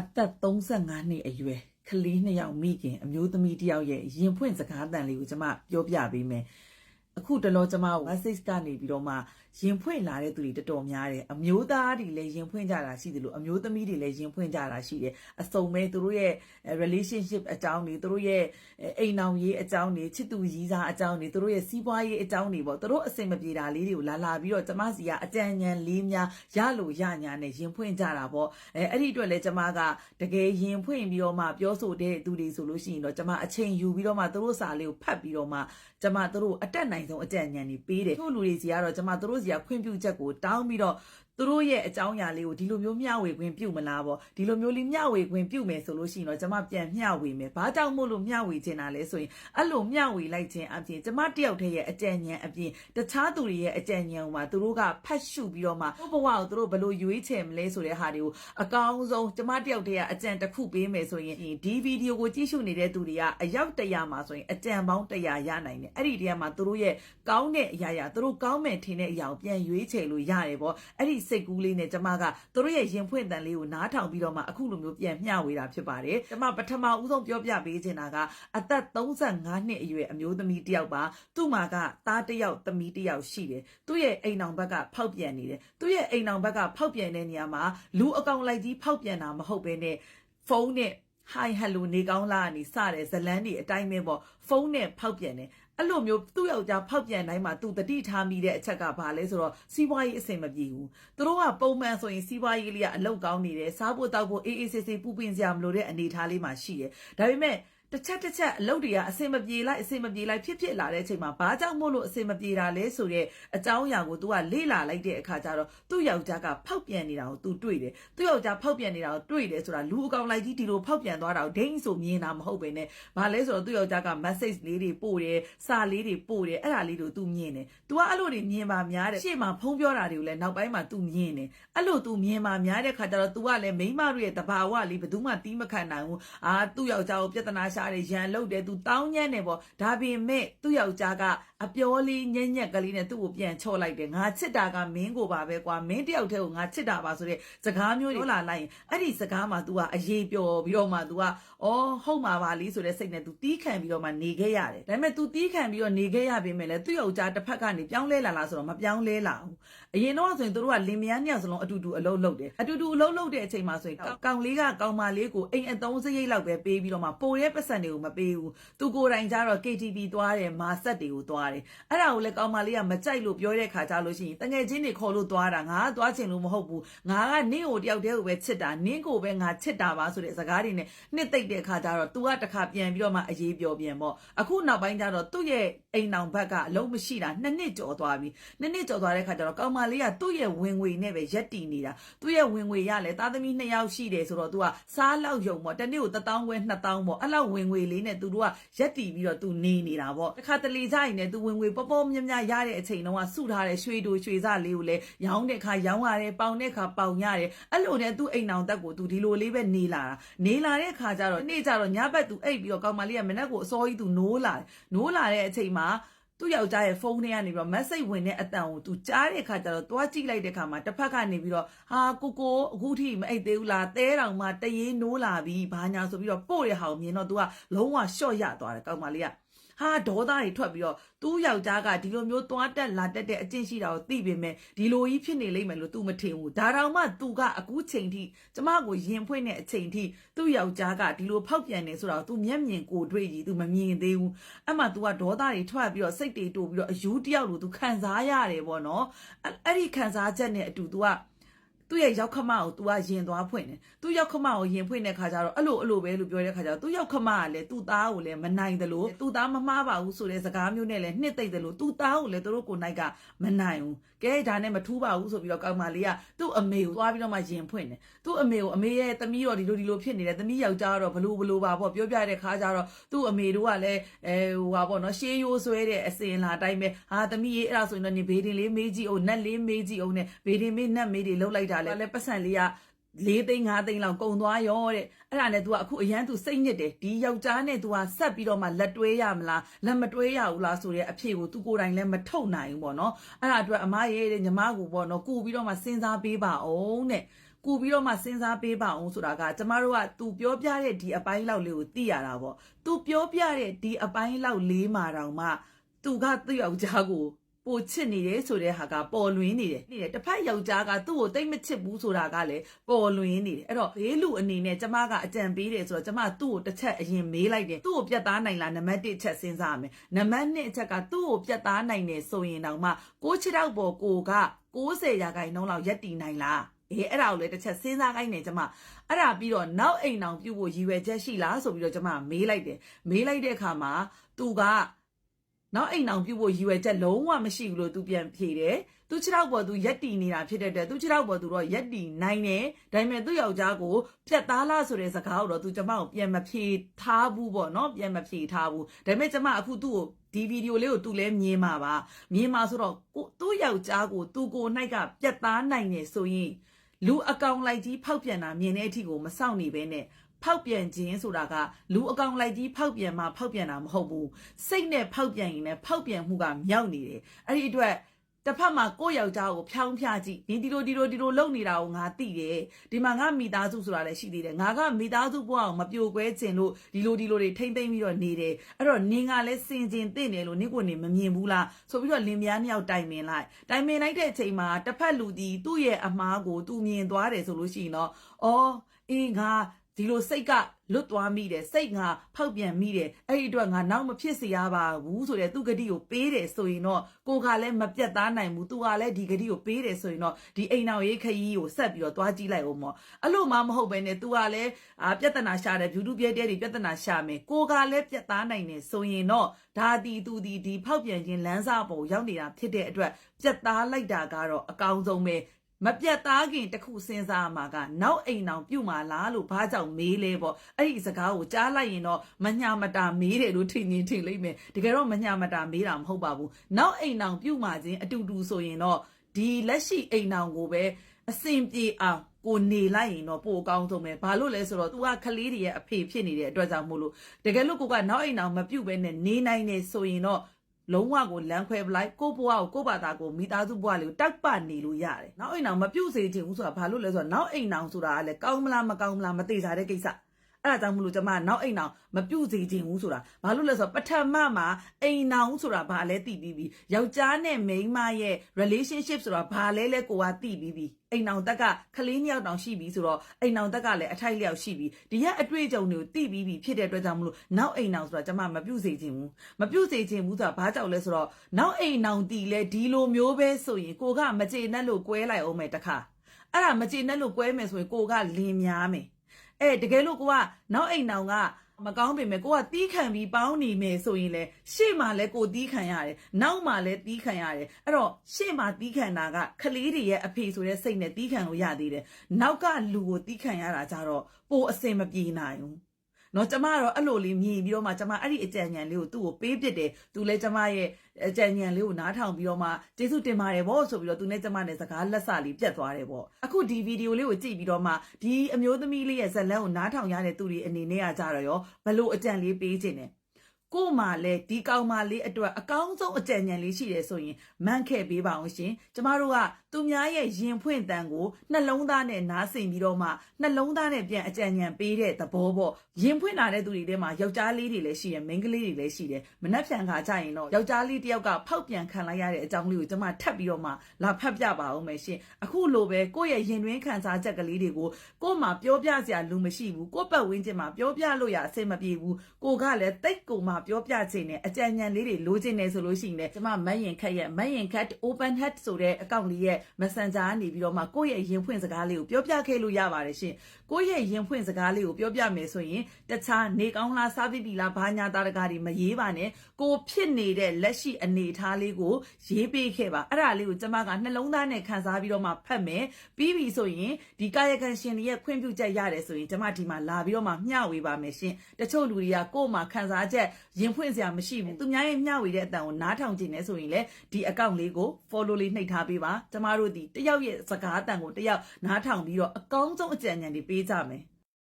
အသက်35နှစ်အရွယ်ကလေးနှစ်ယောက်မိခင်အမျိုးသမီးတစ်ယောက်ရဲ့ရင်ဖွင့်စကားတန်လေးကိုကျွန်မပြောပြပေးမယ်အခုတလောကျွန်မ message ကနေပြီးတော့မှ ရင်ဖွင့်လာတဲ့သူတွေတော်တော်များတယ်အမျိုးသားတွေလည်းရင်ဖွင့်ကြတာရှိတယ်လို့အမျိုးသမီးတွေလည်းရင်ဖွင့်ကြတာရှိတယ်အစုံပဲသူတို့ရဲ့ relationship အကြောင်းတွေသူတို့ရဲ့အိမ်အောင်ရေးအကြောင်းတွေချစ်သူရည်စားအကြောင်းတွေသူတို့ရဲ့စီးပွားရေးအကြောင်းတွေပေါ့သူတို့အစင်မပြေတာလေးတွေကိုလာလာပြီးတော့ကျွန်မစီကအကြံဉာဏ်လေးများရလို့ရညာနဲ့ရင်ဖွင့်ကြတာပေါ့အဲအဲ့ဒီအတွက်လည်းကျွန်မကတကယ်ရင်ဖွင့်ပြီးတော့မှပြောဆိုတဲ့သူတွေဆိုလို့ရှိရင်တော့ကျွန်မအချိန်ယူပြီးတော့မှသူတို့စာလေးကိုဖတ်ပြီးတော့မှကျွန်မသူတို့အတက်နိုင်ဆုံးအကြံဉာဏ်တွေပေးတယ်သူ့လူတွေစီကတော့ကျွန်မသူတို့စီကခွင့်ပြုချက်ကိုတောင်းပြီးတော့သူတို့ရဲ့အကြောင်းအရာလေးကိုဒီလိုမျိုးမျှဝေခွင့်ပြုမလားပေါ့ဒီလိုမျိုးလေးမျှဝေခွင့်ပြုမယ်ဆိုလို့ရှိရင်တော့ကျွန်မပြန်မျှဝေမယ်ဘာကြောင့်မို့လို့မျှဝေချင်တာလဲဆိုရင်အဲ့လိုမျှဝေလိုက်ခြင်းအပြင်ကျွန်မတယောက်တည်းရဲ့အကြံဉာဏ်အပြင်တခြားသူတွေရဲ့အကြံဉာဏ်ကိုမှသူတို့ကဖတ်ရှုပြီးတော့မှဘဝကိုသူတို့ဘယ်လိုရွေးချယ်မလဲဆိုတဲ့ဟာတွေကိုအကောင်းဆုံးကျွန်မတယောက်တည်းကအကြံတစ်ခုပေးမယ်ဆိုရင်ဒီဗီဒီယိုကိုကြည့်ရှုနေတဲ့သူတွေကအယောက်တရာမှာဆိုရင်အကြံပေါင်းတရာရနိုင်တယ်အဲ့ဒီတည်းမှာသူတို့ရဲ့ကောင်းတဲ့အရာရာသူတို့ကောင်းမယ်ထင်တဲ့အရာကိုပြန်ရွေးချယ်လို့ရတယ်ပေါ့အဲ့ဒီစိတ်ကူးလေးနဲ့ကျွန်မကသူတို့ရဲ့ရင်ဖွင့်တန်လေးကိုနားထောင်ပြီးတော့မှအခုလိုမျိုးပြန်မျှဝေတာဖြစ်ပါတယ်ကျွန်မပထမဦးဆုံးပြောပြပေးချင်တာကအသက်35နှစ်အရွယ်အမျိုးသမီးတစ်ယောက်ပါသူ့မှာကသားတစ်ယောက်သမီးတစ်ယောက်ရှိတယ်သူ့ရဲ့အိမ်အောင်ဘက်ကဖောက်ပြန်နေတယ်သူ့ရဲ့အိမ်အောင်ဘက်ကဖောက်ပြန်တဲ့နေရာမှာလူအကောင်လိုက်ကြီးဖောက်ပြန်တာမဟုတ်ဘဲနဲ့ဖုန်းနဲ့ hi hello နေကောင်းလားကနေစတဲ့ဇလန်းတွေအတိုင်းပဲပေါ့ဖုန်းနဲ့ဖောက်ပြန်တယ် အဲ့လိုမျိုးသူ့ယောက်ျားဖောက်ပြန်တိုင်းမှာသူတတိထားမိတဲ့အချက်ကဘာလဲဆိုတော့စီးပွားရေးအဆင်မပြေဘူးသူတို့ကပုံမှန်ဆိုရင်စီးပွားရေးလေးကအလောက်ကောင်းနေတယ်စားဖို့တောက်ဖို့အေးအေးဆေးဆေးပူပင်စရာမလိုတဲ့အနေအထားလေးမှာရှိတယ်ဒါပေမဲ့ တစ်ချက်တစ်ချက်အလုပ်တွေကအစင်မပြေလိုက်အစင်မပြေလိုက်ဖြစ်ဖြစ်လာတဲ့အချိန်မှာဘာကြောင့်မို့လို့အစင်မပြေတာလဲဆိုတဲ့အကြောင်းအရာကို तू ကလေ့လာလိုက်တဲ့အခါကျတော့သူ့ယောက်ျားကဖောက်ပြန်နေတာကို तू တွေ့တယ်သူ့ယောက်ျားဖောက်ပြန်နေတာကိုတွေ့တယ်ဆိုတာလူအကောင်လိုက်ကြီးဒီလိုဖောက်ပြန်သွားတာကိုဒိန်းဆိုမြင်တာမဟုတ်ပဲနဲ့ဘာလဲဆိုတော့သူ့ယောက်ျားက message လေးတွေပို့တယ်စာလေးတွေပို့တယ်အဲ့ဒါလေးတို့ तू မြင်တယ် तू ကအဲ့လိုတွေမြင်ပါများတယ်ရှေ့မှာဖုံးပြောတာတွေကိုလည်းနောက်ပိုင်းမှာ तू မြင်တယ်အဲ့လို तू မြင်ပါများတဲ့ခါကျတော့ तू ကလည်းမိန်းမတို့ရဲ့တဘာဝလေးဘယ်သူမှတီးမခံနိုင်ဘူးအာသူ့ယောက်ျားကိုပြဿနာရှာ တယ်ရန်လုပ်တယ်သူတောင်းညံ့နေပေါ့ဒါပေမဲ့သူ့ယောက်ျားက အပြောလေးညံ့ညက် ကလေးနဲ့သူ့ကိုပြန်ချော့လိုက်တယ်ငါချစ်တာကမင်းကိုပါပဲကွာမင်းတယောက်တည်းကိုငါချစ်တာပါဆိုတဲ့စကားမျိုးတွေလာလိုက်ရင်အဲ့ဒီစကားမှာ तू ကအရေးပျော်ပြီးတော့မှ तू ကအော်ဟုတ်မှာပါလီဆိုတဲ့စိတ်နဲ့ तू တီးခံပြီးတော့မှနေခဲ့ရတယ်ဒါပေမဲ့ तू တီးခံပြီးတော့နေခဲ့ရပေမဲ့လည်းသူ့ယောက်ျားတစ်ဖက်ကနေပြောင်းလဲလာလားဆိုတော့မပြောင်းလဲလာဘူးအရင်တော့ဆိုရင်တို့ကလင်မယားနှစ်ယောက်စလုံးအတူတူအလုပ်လုပ်တယ်အတူတူအလုပ်လုပ်တဲ့အချိန်မှာဆိုရင်ကောင်လေးကကောင်မလေးကိုအိမ်အသုံးစရိတ်လောက်ပဲပေးပြီးတော့မှပိုတဲ့ပတ်စံတွေကိုမပေးဘူးသူကိုယ်တိုင်ကျတော့ KTV သွားတယ်မာဆက်တွေကိုသွားတယ် အဲ့ဒါကိုလည်းကောင်မလေးကမကြိုက်လို့ပြောတဲ့ခါကြလို့ရှိရင်တငယ်ချင်းတွေခေါ်လို့သွားတာငါကသွားချင်လို့မဟုတ်ဘူးငါကနင့်ကိုတယောက်တည်းကိုပဲချစ်တာနင့်ကိုပဲငါချစ်တာပါဆိုတဲ့စကားတွေနဲ့နှစ်သိမ့်တဲ့ခါကျတော့ तू ကတခါပြန်ပြီးတော့မှအေးပြောပြန်ပေါ့အခုနောက်ပိုင်းကျတော့သူ့ရဲ့အိမ်အောင်ဘက်ကအလုံးမရှိတာနှစ်နှစ်ကျော်သွားပြီနှစ်နှစ်ကျော်သွားတဲ့ခါကျတော့ကောင်မလေးကသူ့ရဲ့ဝင်ငွေနဲ့ပဲရက်တည်နေတာသူ့ရဲ့ဝင်ငွေရလဲသားသမီးနှစ်ယောက်ရှိတယ်ဆိုတော့ तू ကစားလောက်ယုံပေါ့တနေ့ကို1000ခွဲ2000ပေါ့အဲ့လောက်ဝင်ငွေလေးနဲ့သူတို့ကရက်တည်ပြီးတော့ तू နေနေတာပေါ့တခါတလေကြရင်လည်း သူဝင်ငွေပေါပေါမြမြရတဲ့အချိန်တုန်းကစုထားတဲ့ရွှေတူရွှေစလေးကိုလည်းရောင်းတဲ့ခါရောင်းရတယ်ပေါင်တဲ့ခါပေါင်ရတယ်အဲ့လိုနဲ့သူ့အိမ်အောင်တက်ကိုသူဒီလိုလေးပဲနေလာတာနေလာတဲ့ခါကျတော့နေ့ကျတော့ညဘက်သူအိတ်ပြီးတော့ကောင်မလေးကမနက်ကိုအစောကြီးသူနိုးလာနိုးလာတဲ့အချိန်မှာသူ့ယောက်ျားရဲ့ဖုန်းထဲကနေပြီးတော့ message ဝင်တဲ့အတန်ကိုသူကြားတဲ့အခါကျတော့သွားကြည့်လိုက်တဲ့အခါမှာတစ်ဖက်ကနေပြီးတော့ဟာကိုကိုအခုထိမအိပ်သေးဘူးလားတဲတောင်မှတရေနိုးလာပြီဘာညာဆိုပြီးတော့ပို့ရဟောင်မြင်တော့သူကလုံးဝရှော့ရသွားတယ်ကောင်မလေးက ဟာဒေါသတွေထွက်ပြီးတော့သူ့ယောက်ျားကဒီလိုမျိုးသွားတက်လာတက်တဲ့အကျင့်ရှိတာကိုသိပေမဲ့ဒီလိုကြီးဖြစ်နေလိမ့်မယ်လို့ तू မထင်ဘူးဒါတောင်မှ तू ကအခုချိန်ထိကျမကိုရင်ဖွင့်တဲ့အချိန်ထိသူ့ယောက်ျားကဒီလိုဖောက်ပြန်နေဆိုတာကို तू မျက်မြင်ကိုတွေ့ကြီး तू မမြင်သေးဘူးအဲ့မှ तू ကဒေါသတွေထွက်ပြီးတော့စိတ်တွေတိုးပြီးတော့အယူတယောက်လို तू ခံစားရတယ်ပေါ့နော်အဲ့ဒီခံစားချက်နဲ့အတူ तू က သူ့ရဲ့ရောက်ခမကို तू ကယင်သွားဖွင့်တယ်သူ့ရောက်ခမကိုယင်ဖွင့်တဲ့ခါကျတော့အဲ့လိုအဲ့လိုပဲလို့ပြောတဲ့ခါကျတော့သူ့ရောက်ခမကလည်းသူ့သားကိုလည်းမနိုင်တယ်လို့သူ့သားမမှားပါဘူးဆိုတဲ့စကားမျိုးနဲ့လည်းနှစ်သိမ့်တယ်လို့သူ့သားကိုလည်းသူတို့ကိုနိုင်ကမနိုင်ဘူးကဲဒါနဲ့မထူးပါဘူးဆိုပြီးတော့ကောက်မလေးကသူ့အမေကိုသွားပြီးတော့မှယင်ဖွင့်တယ်သူ့အမေကိုအမေရဲ့သမီးတော့ဒီလိုဒီလိုဖြစ်နေတယ်သမီးယောက်ျားတော့ဘလို့ဘလို့ပါပေါ့ပြောပြတဲ့ခါကျတော့သူ့အမေတို့ကလည်းအဲဟိုပါပေါ့နော်ရှေးရိုးဆွဲတဲ့အစင်လာတိုင်းပဲဟာသမီးရေးအဲ့ဒါဆိုရင်တော့နေဘေးတင်လေးမေးကြည့်အောင်နက်လေးမေးကြည့်အောင်နဲ့ဘေးတင်မေးနက်မေးတွေလှုပ်လိုက်တာလဲလဲပတ်စံလေးက၄သိန်း၅သိန်းလောက်ကုန်သွားရောတဲ့အဲ့ဒါနဲ့ तू ကအခုအရန် तू စိတ်ညစ်တယ်ဒီယောက်ျားနဲ့ तू ကဆက်ပြီးတော့မှလက်တွဲရမလားလက်မတွဲရဘူးလားဆိုတဲ့အဖြစ်ကို तू ကိုယ်တိုင်လည်းမထုတ်နိုင်ဘူးပေါ့နော်အဲ့ဒါအတွက်အမရဲ့တဲ့ညီမကိုပေါ့နော်ကူပြီးတော့မှစဉ်းစားပေးပါအောင်တဲ့ ကူပြီးတော့မှစဉ်းစားပေးပါအောင်ဆိုတာကကျမတို့က तू ပြောပြတဲ့ဒီအပိုင်းလောက်လေးကိုသိရတာပေါ့ तू ပြောပြတဲ့ဒီအပိုင်းလောက်လေးမှာတောင်မှ သူကသူ့ယောက်ျားကို ပိုချစ်နေတယ်ဆိုတဲ့ဟာကပေါ်လွင်နေတယ်နေတယ်တစ်ဖက်ယောက်ျားကသူ့ကိုတိတ်မချစ်ဘူးဆိုတာကလည်းပေါ်လွင်နေတယ်အဲ့တော့ဘေးလူအနေနဲ့ကျမကအကြံပေးတယ်ဆိုတော့ကျမသူ့ကိုတစ်ချက်အရင်မေးလိုက်တယ်သူ့ကိုပြတ်သားနိုင်လားနံပါတ်1ချက်စဉ်းစားရမယ်နံပါတ်2အချက်ကသူ့ကိုပြတ်သားနိုင်တယ်ဆိုရင်တောင်မှကိုချစ်တော့ပေါ်ကိုက90ရာခိုင်နှုန်းလောက်ရက်တည်နိုင်လားအေးအဲ့ဒါကိုလည်းတစ်ချက်စဉ်းစားခိုင်းနေကျမအဲ့ဒါပြီးတော့နောက်အိမ်အောင်ပြုတ်ဖို့ရည်ရွယ်ချက်ရှိလားဆိုပြီးတော့ကျမမေးလိုက်တယ်မေးလိုက်တဲ့အခါမှာသူက နောက်အိမ်အောင်ပြုတ်ဖို့ရည်ရွယ်ချက်လုံးဝမရှိဘူးလို့သူပြန်ဖြေတယ်။သူခြေထောက်ပေါ်သူရက်တီနေတာဖြစ်တဲ့အတွက်သူခြေထောက်ပေါ်သူတော့ရက်တီနိုင်တယ်။ဒါပေမဲ့သူ့ယောက်ျားကိုပြတ်သားလားဆိုတဲ့စကားကိုတော့သူကျမကိုပြန်မဖြေထားဘူးပေါ့နော်ပြန်မဖြေထားဘူး။ဒါပေမဲ့ကျမအခုသူ့ကိုဒီဗီဒီယိုလေးကိုသူလည်းမြင်မှာပါ။မြင်မှာဆိုတော့ကိုသူ့ယောက်ျားကိုသူကို၌ကပြတ်သားနိုင်တယ်ဆိုရင်လူအကောင်လိုက်ကြီးဖောက်ပြန်တာမြင်တဲ့အထိကိုမစောင့်နေပဲနဲ့ ဖောက်ပြန်ခြင်းဆိုတာကလူအကောင်လိုက်ကြီးဖောက်ပြန်မှဖောက်ပြန်တာမဟုတ်ဘူးစိတ်နဲ့ဖောက်ပြန်ရင်လည်းဖောက်ပြန်မှုကမြောက်နေတယ်အဲ့ဒီအတွက်တစ်ဖက်မှာကိုယ့်ယောက်ျားကိုဖြောင်းဖြကြည့်နင်ဒီလိုဒီလိုဒီလိုလုပ်နေတာကိုငါသိတယ်ဒီမှာငါမိသားစုဆိုတာလည်းရှိသေးတယ်ငါကမိသားစုဘဝကိုမပြိုကွဲခြင်းလို့ဒီလိုဒီလိုတွေထိမ့်သိမ့်ပြီးတော့နေတယ်အဲ့တော့နင်ကလည်းစင်ကျင်သိနေလို့နင့်ကိုနေမမြင်ဘူးလားဆိုပြီးတော့လင်မယားနှစ်ယောက်တိုင်ပင်လိုက်တိုင်ပင်လိုက်တဲ့အချိန်မှာတစ်ဖက်လူဒီသူ့ရဲ့အမားကိုသူမြင်သွားတယ်ဆိုလို့ရှိရင်တော့အော်အင်းငါ ဒီလိုစိတ်ကလွတ်သွားမိတယ်စိတ်ငါဖောက်ပြန်မိတယ်အဲ့ဒီအတွက်ငါနောက်မဖြစ်စေရပါဘူးဆိုတဲ့သူဂတိကိုပေးတယ်ဆိုရင်တော့ကိုကလည်းမပြတ်သားနိုင်ဘူးသူကလည်းဒီဂတိကိုပေးတယ်ဆိုရင်တော့ဒီအိမ်အောင်ရေးခရီးကိုဆက်ပြီးတော့သွားကြည့်လိုက်အောင်မော်အဲ့လိုမှမဟုတ်ပဲနဲ့သူကလည်းအာပြဿနာရှာတယ်ဘျူတူပြဲတဲတွေပြဿနာရှာမယ်ကိုကလည်းပြတ်သားနိုင်တယ်ဆိုရင်တော့ဒါတီသူဒီဒီဖောက်ပြန်ခြင်းလမ်းစာပေါ်ရောက်နေတာဖြစ်တဲ့အတွက်ပြတ်သားလိုက်တာကတော့အကောင်းဆုံးပဲ မပြတ်သားခင်တခုစဉ်းစားမှာကနောက်အိမ်အောင်ပြုတ်မှာလားလို့ဘာကြောင့်မေးလဲပေါ့အဲ့ဒီစကားကိုကြားလိုက်ရင်တော့မညာမတာမေးတယ်လို့ထင်ရင်ထင်လိမ့်မယ်တကယ်တော့မညာမတာမေးတာမဟုတ်ပါဘူးနောက်အိမ်အောင်ပြုတ်မှာခြင်းအတူတူဆိုရင်တော့ဒီလက်ရှိအိမ်အောင်ကိုပဲအစင်ပြေအောင်ကိုနေလိုက်ရင်တော့ပိုအကောင်းဆုံးပဲဘာလို့လဲဆိုတော့ तू ကကလေးတွေရဲ့အဖေဖြစ်နေတဲ့အတွက်ကြောင့်မို့လို့တကယ်လို့ကိုကနောက်အိမ်အောင်မပြုတ်ပဲနဲ့နေနိုင်နေဆိုရင်တော့ လုံးဝကိုလမ်းခွဲပလိုက်ကိုဘွားကိုကိုဘာသာကိုမိသားစုဘွားလေးကိုတောက်ပနေလို့ရတယ်။နောက်အိမ်အောင်မပြုတ်စေချင်ဘူးဆိုတာဘာလို့လဲဆိုတော့နောက်အိမ်အောင်ဆိုတာကလည်းကောင်းမလားမကောင်းမလားမသိစားတဲ့ကိစ္စ။ အဲ့ဒါကြောင့်မလို့ကျွန်မနောက်အိမ်အောင်မပြုတ်စေချင်ဘူးဆိုတာဘာလို့လဲဆိုတော့ပထမမှာအိမ်အောင်ဆိုတာဘာလဲသိပြီးပြီ။ယောက်ျားနဲ့မိန်းမရဲ့ relationship ဆိုတာဘာလဲလဲကိုကသိပြီးပြီ။အိမ်အောင်တက်ကကလေးနှစ်ယောက်တောင်ရှိပြီဆိုတော့အိမ်အောင်တက်ကလည်းအထိုက်လျောက်ရှိပြီဒီရက်အတွေ့အကြုံတွေကိုသိပြီးပြီဖြစ်တဲ့အတွက်ကြောင့်မလို့နောက်အိမ်အောင်ဆိုတာကျွန်မမပြုတ်စေချင်ဘူးမပြုတ်စေချင်ဘူးဆိုတာဘာကြောင့်လဲဆိုတော့နောက်အိမ်အောင်တီလဲဒီလိုမျိုးပဲဆိုရင်ကိုကမကျေနပ်လို့ကွဲလိုက်အောင်မယ်တခါအဲ့ဒါမကျေနပ်လို့ကွဲမယ်ဆိုရင်ကိုကလင်းများမယ် အဲတကယ်လို့ကိုကနောက်အိမ်အောင်ကမကောင်းပေမဲ့ကိုကတီးခံပြီးပေါင်းနေမယ်ဆိုရင်လေရှေ့မှာလဲကိုတီးခံရတယ်နောက်မှာလဲတီးခံရတယ်အဲ့တော့ရှေ့မှာတီးခံတာကခလေးတွေရဲ့အဖေဆိုတဲ့စိတ်နဲ့တီးခံလို့ရသေးတယ်နောက်ကလူကိုတီးခံရတာကြတော့ပိုအစင်မပြေနိုင်ဘူး နော်ကျမကတော့အဲ့လိုလေးမြင်ပြီးတော့မှကျမအဲ့ဒီအကြံဉာဏ်လေးကိုသူ့ကိုပေးပစ်တယ်သူလည်းကျမရဲ့အကြံဉာဏ်လေးကိုနားထောင်ပြီးတော့မှကျေးဇူးတင်ပါတယ်ဗောဆိုပြီးတော့သူနဲ့ကျမနဲ့စကားလက်စလေးပြတ်သွားတယ်ဗောအခုဒီဗီဒီယိုလေးကိုကြည့်ပြီးတော့မှဒီအမျိုးသမီးလေးရဲ့ဇက်လန်းကိုနားထောင်ရတဲ့သူတွေအနေနဲ့ကကြတော့ရောဘလို့အကြံလေးပေးခြင်းနဲ့ ကို့မှာလဲဒီကောင်မလေးအတွက်အကောင်းဆုံးအကြံဉာဏ်လေးရှိတယ်ဆိုရင်မန့်ခဲ့ပေးပါအောင်ရှင်ကျမတို့ကသူများရဲ့ရင်ဖွင့်တန်ကိုနှလုံးသားနဲ့နားဆင်ပြီးတော့မှနှလုံးသားနဲ့ပြန်အကြံဉာဏ်ပေးတဲ့သဘောပေါ့ရင်ဖွင့်လာတဲ့သူတွေထဲမှာယောက်ျားလေးတွေလည်းရှိတယ်မိန်းကလေးတွေလည်းရှိတယ်မနှက်ဖြန်ခါကြရင်တော့ယောက်ျားလေးတယောက်ကဖောက်ပြန်ခံလိုက်ရတဲ့အကြောင်းလေးကိုကျမထပ်ပြီးတော့မှလာဖတ်ပြပါအောင်မယ်ရှင်အခုလိုပဲကိုယ့်ရဲ့ရင်တွင်းခံစားချက်ကလေးတွေကိုကို့မှာပြောပြစရာလူမရှိဘူးကိုယ့်ပတ်ဝန်းကျင်မှာပြောပြလို့ရအဆင်မပြေဘူးကိုကလည်းတိတ်ကိုမှပြောပြချင်တယ်အကြံဉာဏ်လေးတွေလိုချင်တယ်ဆိုလို့ရှိရင်လည်းကျမမတ်ရင်ခက်ရဲ့မတ်ရင်ခက် open hat ဆိုတဲ့အကောင့်လေးရဲ့ messenger ကနေပြီးတော့မှကိုယ့်ရဲ့ရင်ဖွင့်စကားလေးကိုပြောပြခဲ့လို့ရပါတယ်ရှင်ကိုယ့်ရဲ့ရင်ဖွင့်စကားလေးကိုပြောပြမယ်ဆိုရင်တခြားနေကောင်းလားစားပြီးပြီလားဘာညာတာတကားတွေမရေးပါနဲ့ကိုဖြစ်နေတဲ့လက်ရှိအနေအထားလေးကိုရေးပေးခဲ့ပါအဲ့ဒါလေးကိုကျမကနှလုံးသားနဲ့ခံစားပြီးတော့မှဖတ်မယ်ပြီးပြီဆိုရင်ဒီကာယကံရှင်တွေရဲ့ခွင့်ပြုချက်ရတယ်ဆိုရင်ကျမဒီမှာလာပြီးတော့မှမျှဝေပါမယ်ရှင်တချို့လူတွေကကိုယ့်မှာခံစားချက်ရင်ဖွင့်စရာမရှိဘူးသူများရဲ့မျှဝေတဲ့အတန်ကိုနားထောင်ကြည့်နေဆိုရင်လေဒီအကောင့်လေးကို follow လေးနှိပ်ထားပေးပါကျမတို့ဒီတယောက်ရဲ့စကားအတန်ကိုတယောက်နားထောင်ပြီးတော့အကောင်းဆုံးအကြံဉာဏ်တွေပေးကြမယ်